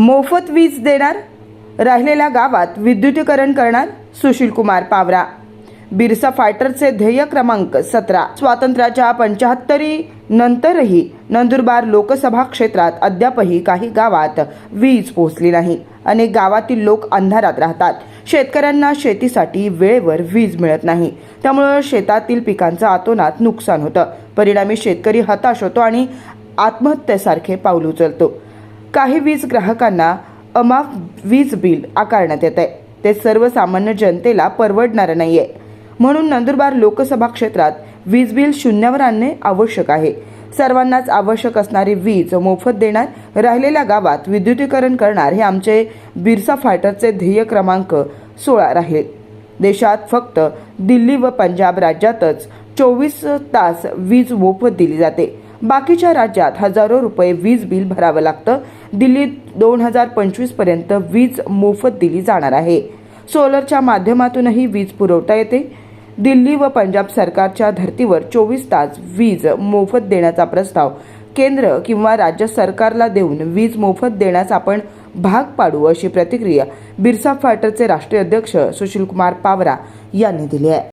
मोफत वीज देणार राहिलेल्या गावात विद्युतीकरण करणार सुशीलकुमार पावरा. बिरसा फायटरचे ध्येय क्रमांक सतरा. स्वातंत्र्याच्या पंचाहत्तरी नंतरही नंदुरबार लोकसभा क्षेत्रात अद्यापही काही गावात वीज पोहोचली नाही. अनेक गावातील लोक अंधारात राहतात. शेतकऱ्यांना शेतीसाठी वेळेवर वीज मिळत नाही. त्यामुळं शेतातील पिकांचं आतोनात नुकसान होतं. परिणामी शेतकरी हताश होतो आणि आत्महत्येसारखे पाऊल उचलतो. काही वीज ग्राहकांना अमाफ वीज बिल आकारण्यात येत आहे ते सर्वसामान्य जनतेला परवडणारं आहे म्हणून नंदुरबार लोकसभा क्षेत्रात वीज बिल शून्यावर आणणे आवश्यक आहे. सर्वांनाच आवश्यक असणारी वीज मोफत देणार राहिलेल्या गावात विद्युतीकरण करणार हे आमचे बिरसा फायटरचे ध्येय क्रमांक सोळा राहील. देशात फक्त दिल्ली व पंजाब राज्यातच चोवीस तास वीज मोफत दिली जाते. बाकीच्या राज्यात हजारो रुपये वीज बिल भरावं लागतं. दिल्लीत दोन हजार पंचवीसपर्यंत वीज मोफत दिली जाणार आहे. सोलरच्या माध्यमातूनही वीज पुरवता येते. दिल्ली व पंजाब सरकारच्या धर्तीवर चोवीस तास वीज मोफत देण्याचा प्रस्ताव केंद्र किंवा राज्य सरकारला देऊन वीज मोफत देण्यास आपण भाग पाडू अशी प्रतिक्रिया बिरसा फायटरचे राष्ट्रीय अध्यक्ष सुशील कुमार पावरा यांनी दिली आहे.